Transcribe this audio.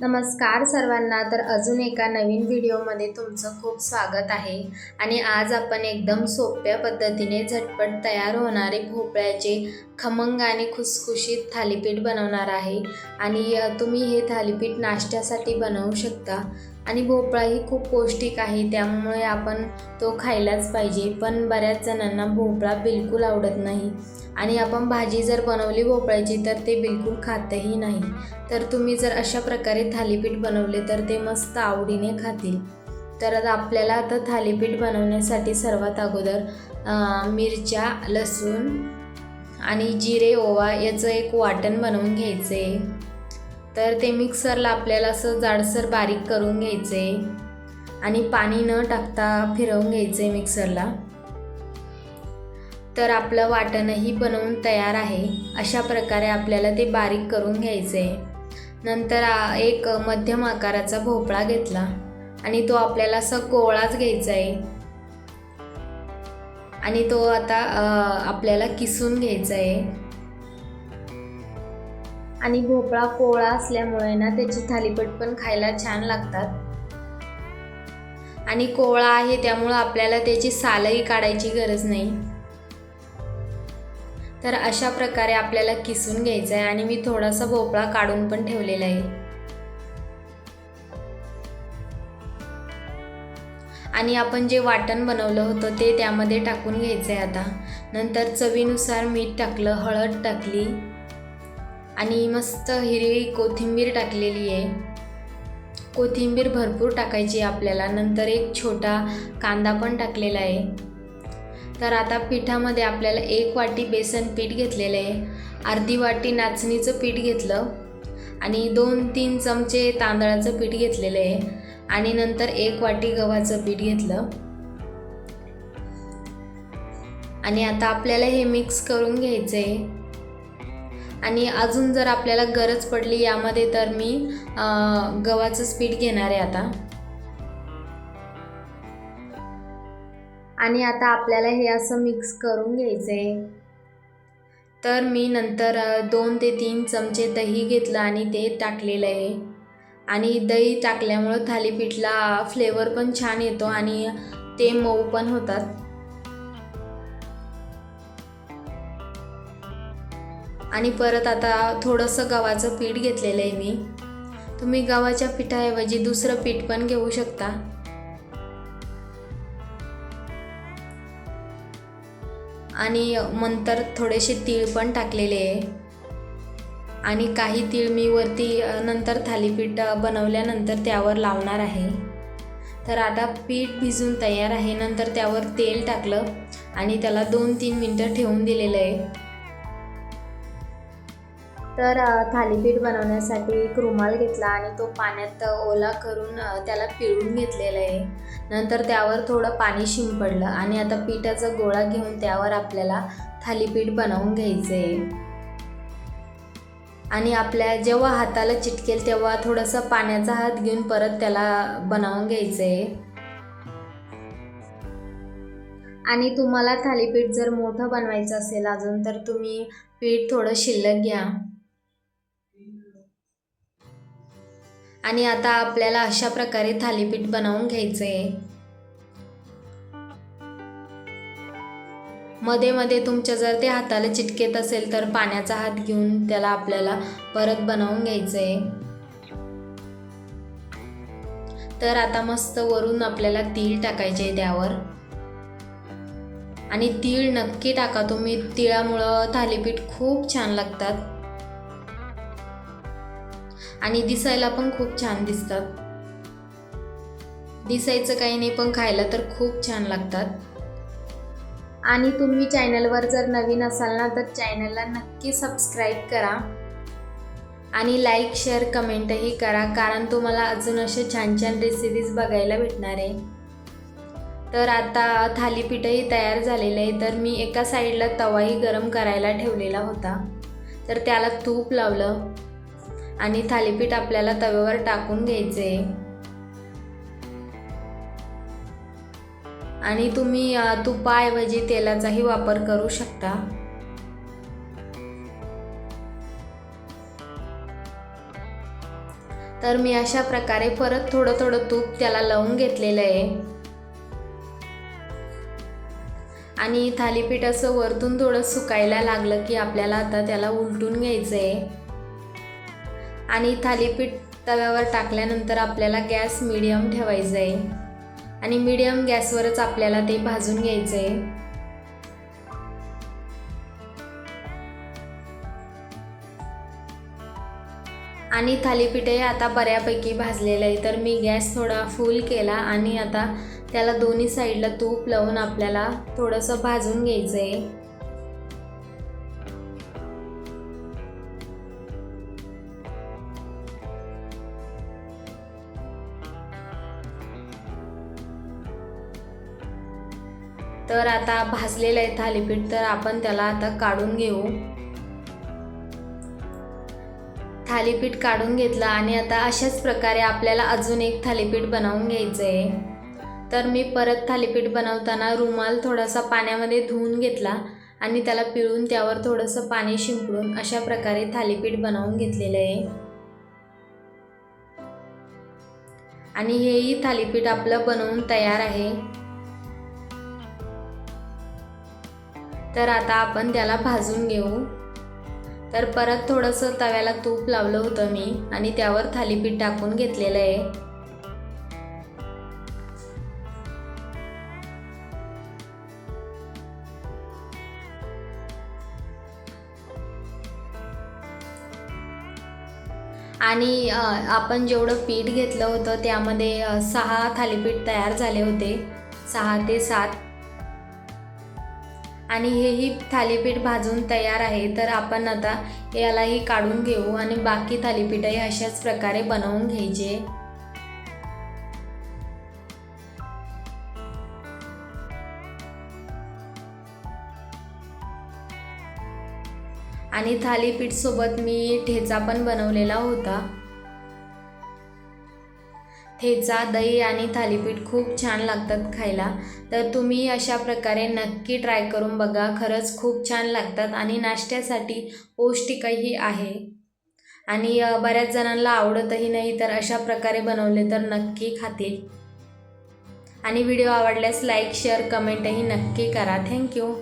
नमस्कार सर्वांना. तर अजून एका नवीन व्हिडिओमध्ये तुमचं खूप स्वागत आहे. आणि आज आपण एकदम सोप्या पद्धतीने झटपट तयार होणारे भोपळ्याचे खमंग आणि खुसखुशीत थालीपीठ बनवणार आहे. आणि तुम्ही हे थालीपीठ नाश्त्यासाठी बनवू शकता. आणि भोपळा ही खूप पौष्टिक आहे त्यामुळे आपण तो खायलाच पाहिजे. पण बऱ्याच जणांना भोपळा बिलकुल आवडत नाही. आणि आपण भाजी जर बनवली भोपळ्याची तर ते बिलकुल खातही नाही. तर तुम्ही जर अशा प्रकारे थालीपीठ बनवले तर ते मस्त आवडीने खातील. तर आपल्याला आता थालीपीठ बनवण्यासाठी सर्वात अगोदर मिरच्या लसूण आणि जिरे ओवा याचं एक वाटण बनवून घ्यायचं आहे तर ते मिक्सरला आपल्याला असं जाडसर बारीक करून घ्यायचे. आणि पाणी न टाकता फिरवून घ्यायचे मिक्सरला तर आपलं वाटणही बनवून तयार आहे. अशा प्रकारे आपल्याला ते बारीक करून घ्यायचे. नंतर एक मध्यम आकाराचा भोपळा घेतला. आणि तो आपल्याला असा कोवळाच घ्यायचा आहे. आणि तो आता आपल्याला किसून घ्यायचा आहे. आणि भोपळा कोवळा असल्यामुळे ना त्याची थालीपीठ पण खायला छान लागतात. आणि कोवळा आहे त्यामुळं आपल्याला त्याची सालही काढायची गरज नाही. तर अशा प्रकारे आपल्याला किसून घ्यायचं आहे आणि मी थोडासा भोपळा काढून पण ठेवलेला आहे. आणि आपण जे वाटण बनवलं होतं ते त्यामध्ये टाकून घ्यायचं आहे आता. नंतर चवीनुसार मीठ टाकलं हळद टाकली आणि मस्त हिरवी कोथिंबीर टाकलेली आहे. कोथिंबीर भरपूर टाकायची आहे आपल्याला. नंतर एक छोटा कांदा पण टाकलेला आहे. तर आता पिठामध्ये आपल्याला एक वाटी बेसन पीठ घेतलेलं आहे. अर्धी वाटी नाचणीचं पीठ घेतलं आणि दोन तीन चमचे तांदळाचं पीठ घेतलेलं आहे. आणि नंतर एक वाटी गव्हाचं पीठ घेतलं. आणि आता आपल्याला हे मिक्स करून घ्यायचं आहे. आणि अजून जर आपल्याला गरज पडली यामध्ये तर मी गव्हाचं स्पीड घेणार आहे आता. आणि आता आपल्याला हे असं मिक्स करून घ्यायचं आहे तर मी नंतर दोन ते तीन चमचे दही घेतलं आणि ते टाकलेलं आहे. आणि दही टाकल्यामुळं थालीपीठला फ्लेवर पण छान येतो आणि ते मऊ पण होतात. आणि परत आता थोडंसं गव्हाचं पीठ घेतलेलं आहे मी. तुम्ही गव्हाच्या पिठाऐवजी दुसरं पीठ पण घेऊ शकता. आणि नंतर थोडेसे तीळ पण टाकलेले आहे. आणि काही तीळ मी वरती नंतर थालीपीठ बनवल्यानंतर त्यावर लावणार आहे. तर आता पीठ भिजून तयार आहे. नंतर त्यावर तेल टाकलं आणि त्याला दोन तीन मिनटं ठेवून दिलेलं आहे. तर थालीपीठ बनवण्यासाठी एक रुमाल घेतला आणि तो पाण्यात ओला करून त्याला पिळून घेतलेलं आहे. नंतर त्यावर थोडं पाणी शिंपडलं आणि आता पिठाचा गोळा घेऊन त्यावर आपल्याला थालीपीठ बनवून घ्यायचं आहे आणि आपल्या जेव्हा हाताला चिटकेल तेव्हा थोडंसं पाण्याचा हात घेऊन परत त्याला बनवून घ्यायचं आहे आणि तुम्हाला थालीपीठ जर मोठं बनवायचं असेल अजून तर तुम्ही पीठ थोडं शिल्लक घ्या. आणि आता आपल्याला अशा प्रकारे थालीपीठ बनवून घ्यायचं आहे मध्ये मध्ये तुमच्या जर ते हाताला चिटकेत असेल तर पाण्याचा हात घेऊन त्याला आपल्याला परत बनवून घ्यायचं आहे तर आता मस्त वरून आपल्याला तीळ टाकायचे आहे त्यावर. आणि तीळ नक्की टाका तुम्ही. तिळामुळं थालीपीठ खूप छान लागतात. आणि दिसायला पण खूप छान दिसतात. दिसायचं काही नाही पण खायला तर खूप छान लागतात. आणि तुम्ही चॅनलवर जर नवीन असाल ना तर चॅनलला नक्की सबस्क्राईब करा. आणि लाईक शेअर कमेंटही करा कारण तुम्हाला अजून असे छान छान रेसिपीज बघायला भेटणार आहे. तर आता थालीपीठही तयार झालेलं आहे तर मी एका साईडला तवाही गरम करायला ठेवलेला होता. तर त्याला तूप लावलं. आणि थालीपीठ आपल्याला तव्यावर टाकून घ्यायचे आणि तुम्ही तुपाऐवजी तेलाचाही वापर करू शकता. तर मी अशा प्रकारे परत थोडं थोडं तूप त्याला लावून घेतलेलं आहे. आणि थालीपीठ असं वरतून थोडं सुकायला लागलं की आपल्याला आता त्याला उलटून घ्यायचं आहे आणि थालीपीठ तव्यावर टाकल्यानंतर आपल्याला गॅस मिडियम ठेवायचा आहे आणि मिडियम गॅसवरच आपल्याला ते भाजून घ्यायचं आहे आणि थालीपीठही आता बऱ्यापैकी भाजलेलं आहे तर मी गॅस थोडा फुल केला आणि आता त्याला दोन्ही साईडला तूप लावून आपल्याला थोडंसं भाजून घ्यायचं आहे तर आता भाजलेलं आहे थालीपीठ तर आपण त्याला आता काढून घेऊ. थालीपीठ काढून घेतलं आणि आता अशाच प्रकारे आपल्याला अजून एक थालीपीठ बनवून घ्यायचं आहे तर मी परत थालीपीठ बनवताना रुमाल थोडासा पाण्यामध्ये धुवून घेतला आणि त्याला पिळून त्यावर थोडंसं पाणी शिंपडून अशा प्रकारे थालीपीठ बनवून घेतलेलं आहे. आणि हेही थालीपीठ आपलं बनवून तयार आहे. तर आता आपण त्याला भाजून घेऊ. तर परत थोडंसं तव्याला तूप लावलं होतं मी आणि त्यावर थालीपीठ टाकून घेतलेलं आहे. आणि आपण जेवढं पीठ घेतलं होतं त्यामध्ये सहा थालीपीठ तयार झाले होते. सहा ते सात आणि हेही थालीपीठ भाजून तयार आहे तर आपण आता यालाही काढून घेऊ आणि बाकी थालीपीठही अशाच प्रकारे बनवून घ्यायचे. आणि थालीपीठ सोबत मी ठेचा पण बनवलेला होता. ठेचा दही आणि थालीपीठ खूप छान लागतात खायला. तर तुम्ही अशा प्रकारे नक्की ट्राय करून बघा. खरंच खूप छान लागतात आणि नाश्त्यासाठी पौष्टिकही आहे. आणि बऱ्याच जणांना आवडतही नाही तर अशा प्रकारे बनवले तर नक्की खातील. आणि व्हिडिओ आवडल्यास लाईक शेअर कमेंटही नक्की करा. थँक्यू.